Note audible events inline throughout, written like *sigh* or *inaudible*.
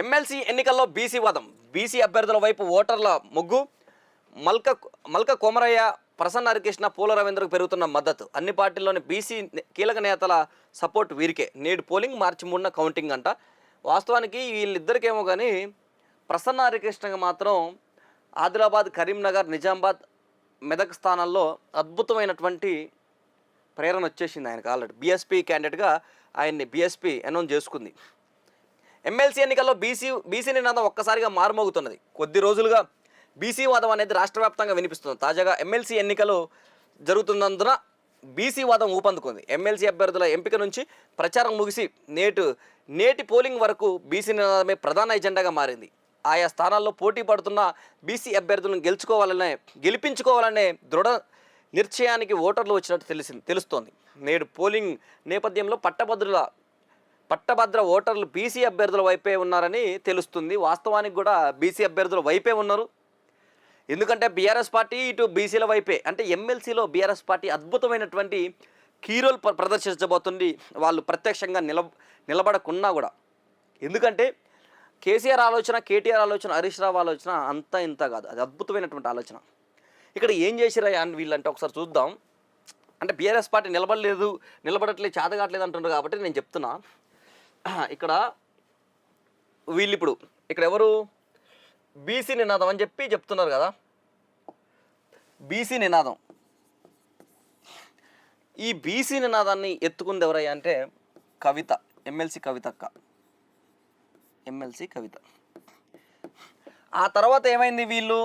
MLC ఎన్నికల్లో BC వాదం. BC అభ్యర్థుల వైపు ఓటర్ల మొగ్గు. మల్క మల్క కోమరయ్య ప్రసన్న హరికృష్ణ పూల రవీంద్రకు పెరుగుతున్న మద్దతు. అన్ని పార్టీల్లోని బీసీ కీలక నేతల సపోర్ట్ వీరికే. నేడు పోలింగ్ మార్చి మూడున కౌంటింగ్ అంట. వాస్తవానికి వీళ్ళిద్దరికేమో కానీ ప్రసన్న హరికృష్ణకి మాత్రం ఆదిలాబాద్ కరీంనగర్ నిజామాబాద్ మెదక్ స్థానాల్లో అద్భుతమైనటువంటి ప్రేరణ వచ్చేసింది ఆయనకు ఆల్రెడీ. బీఎస్పీ క్యాండిడేట్గా ఆయన్ని బీఎస్పీ అనౌన్స్ చేసుకుంది. ఎమ్మెల్సీ ఎన్నికల్లో బీసీ బీసీ నినాదం ఒక్కసారిగా మారుమోగుతున్నది. కొద్ది రోజులుగా బీసీ వాదం అనేది రాష్ట్ర వ్యాప్తంగా వినిపిస్తుంది. తాజాగా ఎమ్మెల్సీ ఎన్నికలు జరుగుతున్నందున బీసీ వాదం ఊపందుకుంది. ఎమ్మెల్సీ అభ్యర్థుల ఎంపిక నుంచి ప్రచారం ముగిసి నేటు నేటి పోలింగ్ వరకు బీసీ నినాదమే ప్రధాన ఎజెండాగా మారింది. ఆయా స్థానాల్లో పోటీ పడుతున్న బీసీ అభ్యర్థులను గెలుచుకోవాలనే గెలిపించుకోవాలనే దృఢ నిర్చయానికి ఓటర్లు వచ్చినట్టు తెలిసింది తెలుస్తోంది. నేడు పోలింగ్ నేపథ్యంలో పట్టభద్రుల పట్టభద్ర ఓటర్లు బీసీ అభ్యర్థుల వైపే ఉన్నారని తెలుస్తుంది. వాస్తవానికి కూడా బీసీ అభ్యర్థుల వైపే ఉన్నారు. ఎందుకంటే బీఆర్ఎస్ పార్టీ ఇటు బీసీల వైపే అంటే ఎమ్మెల్సీలో బీఆర్ఎస్ పార్టీ అద్భుతమైనటువంటి కీరోల్ ప్ర- ప్రదర్శించబోతుంది వాళ్ళు ప్రత్యక్షంగా నిల నిలబడకున్నా కూడా. ఎందుకంటే కేసీఆర్ ఆలోచన కేటీఆర్ ఆలోచన హరీష్ రావు ఆలోచన అంతా ఇంత కాదు. అది అద్భుతమైనటువంటి ఆలోచన. ఇక్కడ ఏం చేసిరా అని వీళ్ళంటే ఒకసారి చూద్దాం. అంటే బీఆర్ఎస్ పార్టీ నిలబడలేదు నిలబడట్లేదు చేతగాట్లేదు అంటున్నారు కాబట్టి నేను చెప్తున్నా. *clears throat* ఇక్కడ వీళ్ళు ఇప్పుడు ఇక్కడ ఎవరు? బీసీ నినాదం అని చెప్పి చెప్తున్నారు కదా. బీసీ నినాదం. ఈ బీసీ నినాదాన్ని ఎత్తుకుంది ఎవరయ్యా అంటే కవిత ఎమ్మెల్సీ కవితక్క ఎమ్మెల్సీ కవిత ఆ తర్వాత ఏమైంది వీళ్ళు?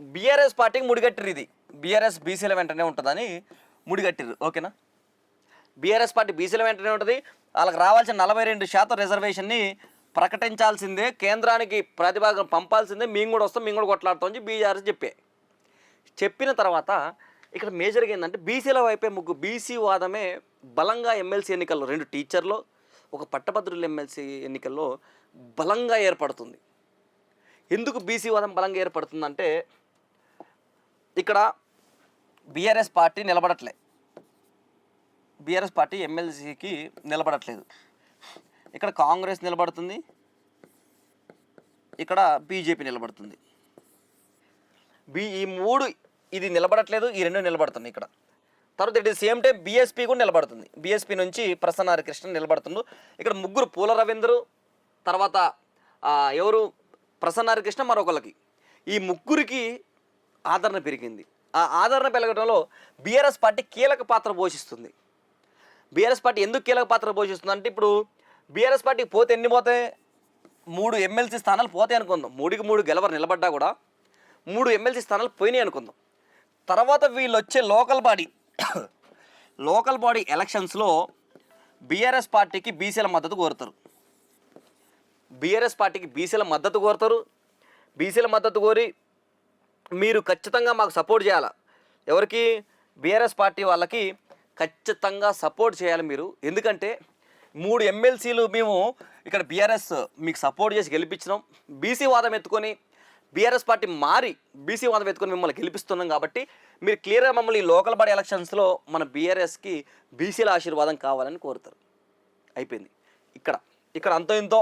బీఆర్ఎస్ పార్టీకి ముడిగట్టిరు ఇది. బీఆర్ఎస్ బీసీల వెంటనే ఉంటుందని ముడిగట్టిరు ఓకేనా? బీఆర్ఎస్ పార్టీ బీసీల వెంటనే ఉంటుంది. వాళ్ళకి రావాల్సిన నలభై రెండు శాతం రిజర్వేషన్ని ప్రకటించాల్సిందే కేంద్రానికి ప్రతిభాగం పంపాల్సిందే మేము కూడా వస్తాం మేము కూడా కొట్లాడతామని బీఆర్ఎస్ చెప్పే. చెప్పిన తర్వాత ఇక్కడ మేజర్గా ఏంటంటే బీసీల వైపే ముగ్గు బీసీ వాదమే బలంగా ఎమ్మెల్సీ ఎన్నికల్లో రెండు టీచర్లో ఒక పట్టభద్రుల ఎమ్మెల్సీ ఎన్నికల్లో బలంగా ఏర్పడుతుంది. ఎందుకు బీసీ వాదం బలంగా ఏర్పడుతుందంటే ఇక్కడ బీఆర్ఎస్ పార్టీ నిలబడట్లే. బీఆర్ఎస్ పార్టీ ఎమ్మెల్సీకి నిలబడట్లేదు. ఇక్కడ కాంగ్రెస్ నిలబడుతుంది. ఇక్కడ బీజేపీ నిలబడుతుంది. బి ఈ మూడు ఇది నిలబడట్లేదు ఈ రెండు నిలబడుతుంది ఇక్కడ. తర్వాత ఇట్ సేమ్ టైం బీఎస్పీ కూడా నిలబడుతుంది. బీఎస్పీ నుంచి ప్రసన్న హరికృష్ణ నిలబడుతుంది ఇక్కడ ముగ్గురు పూల రవీంద్రు తర్వాత ఎవరు? ప్రసన్న హరికృష్ణ మరొకళ్ళకి. ఈ ముగ్గురికి ఆదరణ పెరిగింది. ఆ ఆదరణ పెరగడంలో బీఆర్ఎస్ పార్టీ కీలక పాత్ర పోషిస్తుంది. బీఆర్ఎస్ పార్టీ ఎందుకు కీలక పాత్ర పోషిస్తుంది అంటే ఇప్పుడు బీఆర్ఎస్ పార్టీకి పోతే ఎన్ని పోతాయి? మూడు ఎమ్మెల్సీ స్థానాలు పోతాయి అనుకుందాం. మూడుకి మూడు గెలవరు నిలబడ్డా కూడా మూడు ఎమ్మెల్సీ స్థానాలు పోయినాయి అనుకుందాం. తర్వాత వీళ్ళు వచ్చే లోకల్ బాడీ *coughs* లోకల్ బాడీ ఎలక్షన్స్లో బీఆర్ఎస్ పార్టీకి బీసీల మద్దతు కోరుతారు. బీఆర్ఎస్ పార్టీకి బీసీల మద్దతు కోరుతారు. బీసీల మద్దతు కోరి మీరు ఖచ్చితంగా మాకు సపోర్ట్ చేయాలి? ఎవరికి? బీఆర్ఎస్ పార్టీ వాళ్ళకి ఖచ్చితంగా సపోర్ట్ చేయాలి మీరు. ఎందుకంటే మూడు ఎమ్మెల్సీలు మేము ఇక్కడ బీఆర్ఎస్ మీకు సపోర్ట్ చేసి గెలిపించినాం. బీసీ వాదం ఎత్తుకొని బీఆర్ఎస్ పార్టీ మారి బీసీ వాదం ఎత్తుకొని మిమ్మల్ని గెలిపిస్తున్నాం కాబట్టి మీరు క్లియర్గా మమ్మల్ని ఈ లోకల్ బాడీ ఎలక్షన్స్లో మన బీఆర్ఎస్కి బీసీల ఆశీర్వాదం కావాలని కోరుతారు. అయిపోయింది. ఇక్కడ ఇక్కడ అంతో ఇంతో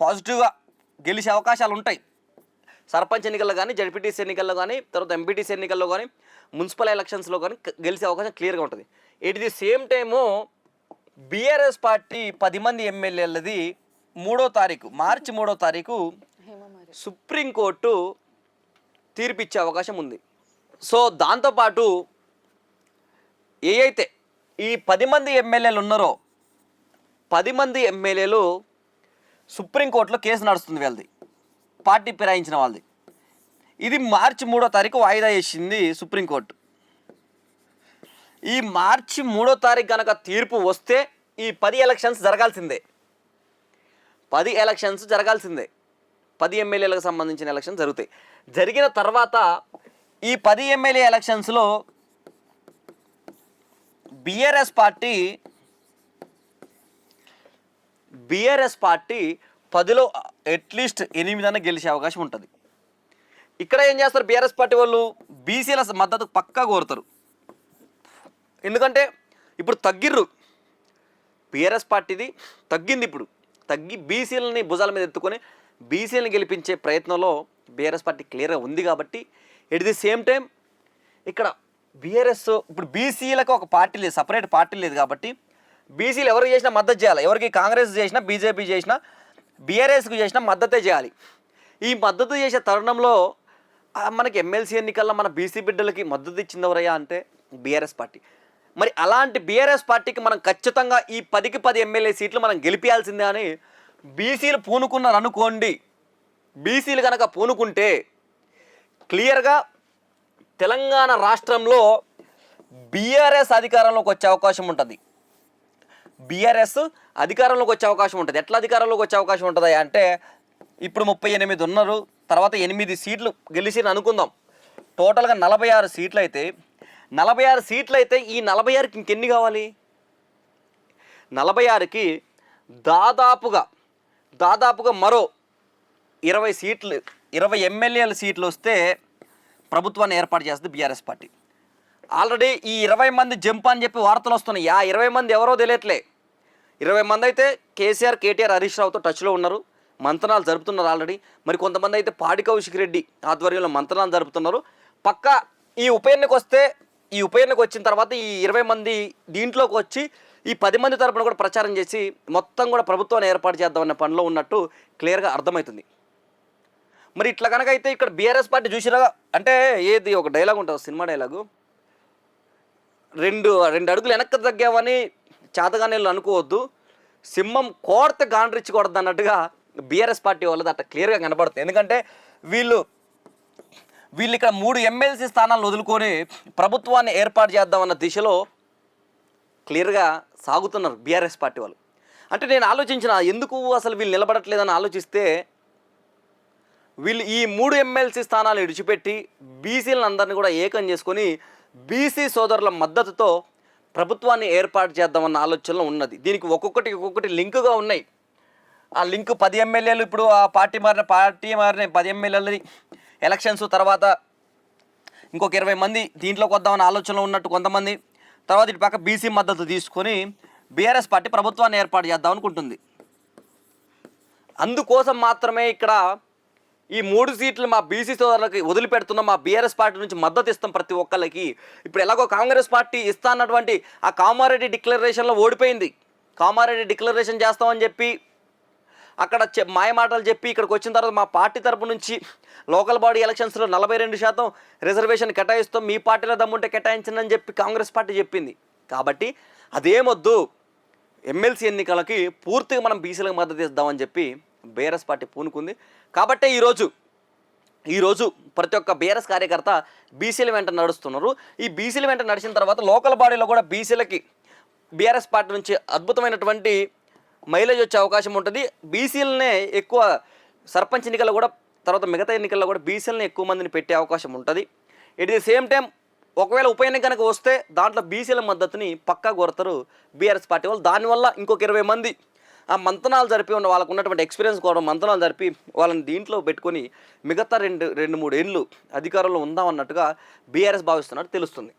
పాజిటివ్గా గెలిచే అవకాశాలు ఉంటాయి. సర్పంచ్ ఎన్నికల్లో కానీ జడ్పీటీసీ ఎన్నికల్లో కానీ తర్వాత ఎంపీటీసీ ఎన్నికల్లో కానీ మున్సిపల్ ఎలక్షన్స్లో కానీ గెలిచే అవకాశం క్లియర్గా ఉంటుంది. At the same time BRS party పది మంది ఎమ్మెల్యేలది మూడో తారీఖు మార్చి మూడో తారీఖు సుప్రీంకోర్టు తీర్పిచ్చే అవకాశం ఉంది. సో దాంతోపాటు ఏ అయితే ఈ పది మంది ఎమ్మెల్యేలు ఉన్నారో పది మంది ఎమ్మెల్యేలు సుప్రీంకోర్టులో కేసు నడుస్తుంది వీళ్ళది పార్టీ ఫిరాయించిన వాళ్ళది. ఇది మార్చి మూడో తారీఖు వాయిదా వేసింది సుప్రీంకోర్టు. ఈ మార్చి మూడో తారీఖు కనుక తీర్పు వస్తే ఈ పది ఎలక్షన్స్ జరగాల్సిందే. పది ఎలక్షన్స్ జరగాల్సిందే. పది ఎమ్మెల్యేలకు సంబంధించిన ఎలక్షన్స్ జరుగుతాయి. జరిగిన తర్వాత ఈ పది ఎమ్మెల్యే ఎలక్షన్స్లో బీఆర్ఎస్ పార్టీ బీఆర్ఎస్ పార్టీ పదిలో అట్లీస్ట్ ఎనిమిదన్న గెలిచే అవకాశం ఉంటుంది. ఇక్కడ ఏం చేస్తారు? బీఆర్ఎస్ పార్టీ వాళ్ళు బీసీల మద్దతు పక్కా కోరుతారు. ఎందుకంటే ఇప్పుడు తగ్గిర్రు. బీఆర్ఎస్ పార్టీది తగ్గింది ఇప్పుడు. తగ్గి బీసీలని భుజాల మీద ఎత్తుకొని బీసీలను గెలిపించే ప్రయత్నంలో బీఆర్ఎస్ పార్టీ క్లియర్గా ఉంది కాబట్టి ఎట్ ది సేమ్ టైం ఇక్కడ బీఆర్ఎస్ ఇప్పుడు బీసీలకు ఒక పార్టీ లేదు సపరేట్ పార్టీ లేదు కాబట్టి బీసీలు ఎవరికి చేసినా మద్దతు చేయాలి. ఎవరికి కాంగ్రెస్ చేసినా బీజేపీ చేసినా బీఆర్ఎస్కు చేసినా మద్దతే చేయాలి. ఈ మద్దతు చేసే తరుణంలో మనకి ఎమ్మెల్సీ ఎన్నికల్లో మన బీసీ బిడ్డలకి మద్దతు ఇచ్చింది ఎవరయ్యా అంటే బీఆర్ఎస్ పార్టీ. మరి అలాంటి బీఆర్ఎస్ పార్టీకి మనం ఖచ్చితంగా ఈ పదికి పది ఎమ్మెల్యే సీట్లు మనం గెలిపించాల్సిందే అని బీసీలు పూనుకున్నారు అనుకోండి. బీసీలు కనుక పూనుకుంటే క్లియర్గా తెలంగాణ రాష్ట్రంలో బీఆర్ఎస్ అధికారంలోకి వచ్చే అవకాశం ఉంటుంది. బీఆర్ఎస్ అధికారంలోకి వచ్చే అవకాశం ఉంటుంది. ఎట్లా అధికారంలోకి వచ్చే అవకాశం ఉంటుంది అంటే ఇప్పుడు ముప్పై ఎనిమిది ఉన్నారు తర్వాత ఎనిమిది సీట్లు గెలిచి అనుకుందాం. టోటల్గా నలభై ఆరు సీట్లు అయితే నలభై ఆరు సీట్లు అయితే ఈ నలభై ఆరుకి ఇంకెన్ని కావాలి? నలభై ఆరుకి దాదాపుగా దాదాపుగా మరో ఇరవై సీట్లు ఇరవై ఎమ్మెల్యేల సీట్లు వస్తే ప్రభుత్వాన్ని ఏర్పాటు చేస్తుంది బీఆర్ఎస్ పార్టీ. ఆల్రెడీ ఈ ఇరవై మంది జంప్ అని చెప్పి వార్తలు వస్తున్నాయి. ఆ ఇరవై మంది ఎవరో తెలియట్లే. ఇరవై మంది అయితే కేసీఆర్ కేటీఆర్ హరీష్ రావుతో టచ్లో ఉన్నారు. మంతనాలు జరుపుతున్నారు ఆల్రెడీ. మరి కొంతమంది అయితే పాడి కౌశిక్ రెడ్డి ఆధ్వర్యంలో మంతనాలు జరుపుతున్నారు. పక్క ఈ ఉప ఎన్నిక వస్తే ఈ ఉప ఎన్నిక వచ్చిన తర్వాత ఈ ఇరవై మంది దీంట్లోకి వచ్చి ఈ పది మంది తరపున కూడా ప్రచారం చేసి మొత్తం కూడా ప్రభుత్వాన్ని ఏర్పాటు చేద్దామన్న పనిలో ఉన్నట్టు క్లియర్గా అర్థమవుతుంది. మరి ఇట్లా కనుక అయితే ఇక్కడ బీఆర్ఎస్ పార్టీ చూసినా అంటే ఏది ఒక డైలాగ్ ఉంటుంది సినిమా డైలాగు. రెండు రెండు అడుగులు వెనక్కి తగ్గామని చేతగానేళ్ళు అనుకోవద్దు. సింహం కోర్త గాండ్రిచ్చి కొడద్దు అన్నట్టుగా బీఆర్ఎస్ పార్టీ వాళ్ళది అట్లా క్లియర్గా కనబడుతుంది. ఎందుకంటే వీళ్ళు వీళ్ళు ఇక్కడ మూడు ఎమ్మెల్సీ స్థానాలను వదులుకొని ప్రభుత్వాన్ని ఏర్పాటు చేద్దామన్న దిశలో క్లియర్గా సాగుతున్నారు బీఆర్ఎస్ పార్టీ వాళ్ళు. అంటే నేను ఆలోచించిన ఎందుకు అసలు వీళ్ళు నిలబడట్లేదని ఆలోచిస్తే వీళ్ళు ఈ మూడు ఎమ్మెల్సీ స్థానాలు విడిచిపెట్టి బీసీలను అందరినీ కూడా ఏకం చేసుకొని బీసీ సోదరుల మద్దతుతో ప్రభుత్వాన్ని ఏర్పాటు చేద్దామన్న ఆలోచనలో ఉన్నది. దీనికి ఒక్కొక్కటి ఒక్కొక్కటి లింకుగా ఉన్నాయి. ఆ లింక్ పది ఎమ్మెల్యేలు ఇప్పుడు ఆ పార్టీ మారిన పార్టీ మారిన పది ఎమ్మెల్యేలని ఎలక్షన్స్ తర్వాత ఇంకొక ఇరవై మంది దీంట్లోకి వద్దామన్న ఆలోచనలో ఉన్నట్టు కొంతమంది తర్వాత ఇటు పక్క బీసీ మద్దతు తీసుకొని బీఆర్ఎస్ పార్టీ ప్రభుత్వాన్ని ఏర్పాటు చేద్దాం అనుకుంటుంది. అందుకోసం మాత్రమే ఇక్కడ ఈ మూడు సీట్లు మా బీసీ సోదరులకి వదిలిపెడుతున్నాం మా బీఆర్ఎస్ పార్టీ నుంచి మద్దతు ఇస్తాం ప్రతి ఒక్కళ్ళకి. ఇప్పుడు ఎలాగో కాంగ్రెస్ పార్టీ ఇస్తా అన్నటువంటి ఆ కామారెడ్డి డిక్లరేషన్లో ఓడిపోయింది. కామారెడ్డి డిక్లరేషన్ చేస్తామని చెప్పి అక్కడ చె మాయ మాటలు చెప్పి ఇక్కడికి వచ్చిన తర్వాత మా పార్టీ తరపు నుంచి లోకల్ బాడీ ఎలక్షన్స్లో నలభై రెండు శాతం రిజర్వేషన్ కేటాయిస్తాం మీ పార్టీలో దమ్ముంటే కేటాయించనని చెప్పి కాంగ్రెస్ పార్టీ చెప్పింది. కాబట్టి అదేమొద్దు ఎమ్మెల్సీ ఎన్నికలకి పూర్తిగా మనం బీసీలకు మద్దతు ఇద్దామని చెప్పి బీఆర్ఎస్ పార్టీ పూనుకుంది. కాబట్టే ఈరోజు ఈరోజు ప్రతి ఒక్క బీఆర్ఎస్ కార్యకర్త బీసీల వెంట నడుస్తున్నారు. ఈ బీసీల వెంట నడిచిన తర్వాత లోకల్ బాడీలో కూడా బీసీలకి బీఆర్ఎస్ పార్టీ నుంచి అద్భుతమైనటువంటి మైలేజ్ వచ్చే అవకాశం ఉంటుంది. బీసీలనే ఎక్కువ సర్పంచ్ ఎన్నికల్లో కూడా తర్వాత మిగతా ఎన్నికల్లో కూడా బీసీలని ఎక్కువ మందిని పెట్టే అవకాశం ఉంటుంది. ఎట్ ది సేమ్ టైం ఒకవేళ ఉప ఎన్నిక కనుక వస్తే దాంట్లో బీసీల మద్దతుని పక్కా కోరతారు బీఆర్ఎస్ పార్టీ వాళ్ళు. దానివల్ల ఇంకొక ఇరవై మంది ఆ మంతనాలు జరిపి ఉన్న వాళ్ళకు ఉన్నటువంటి ఎక్స్పీరియన్స్ కూడా మంతనాలు జరిపి వాళ్ళని దీంట్లో పెట్టుకొని మిగతా రెండు రెండు మూడు ఏళ్ళు అధికారంలో ఉందామన్నట్టుగా బీఆర్ఎస్ భావిస్తున్నట్టు తెలుస్తుంది.